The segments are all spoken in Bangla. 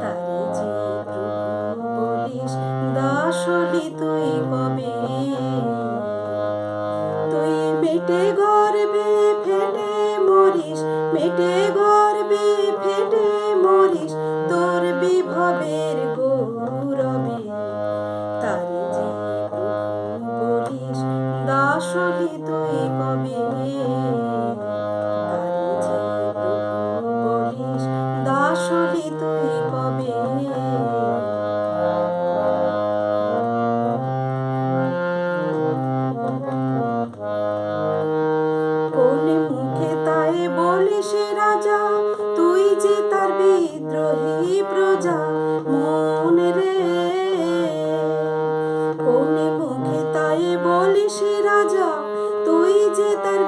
তারে যে প্রভু বলিস, দাসলি তুই কবে তুই বেটে গর্বে ফেটে মরিস বেটে গর্বে ফেটে মরিস, তোর বিভবে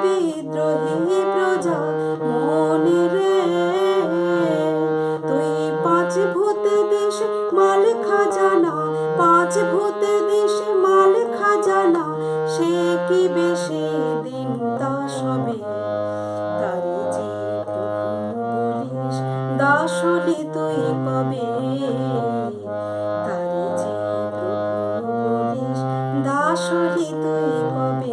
বিদ্রোহী প্রজা, মন রে। তুই পাঁচ ভূতে দেশ মাল খাজানা। পাঁচ ভূতে দেশ মাল খাজানা। সে কি বেশি দিন তা সবে? তারে দাসলি তুই কবে তারে যে বলিস, দাসলি তুই কবে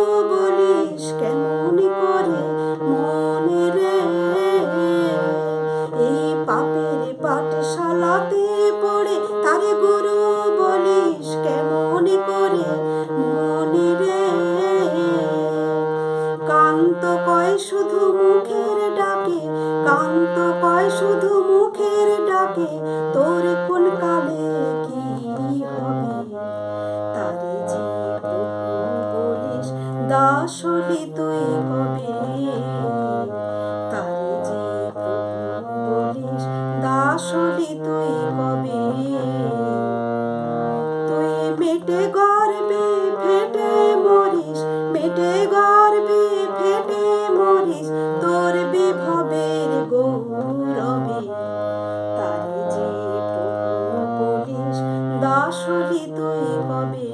কান্ত কয় শুধু মুখের ডাকে, তোর কোন কালে কি হবে? তারে যে বলিস দাসলি তুই কবে? তারে বলিস দাসলি তুই কবে? তুই মেটে গর্বে দাসলি তুই কবে?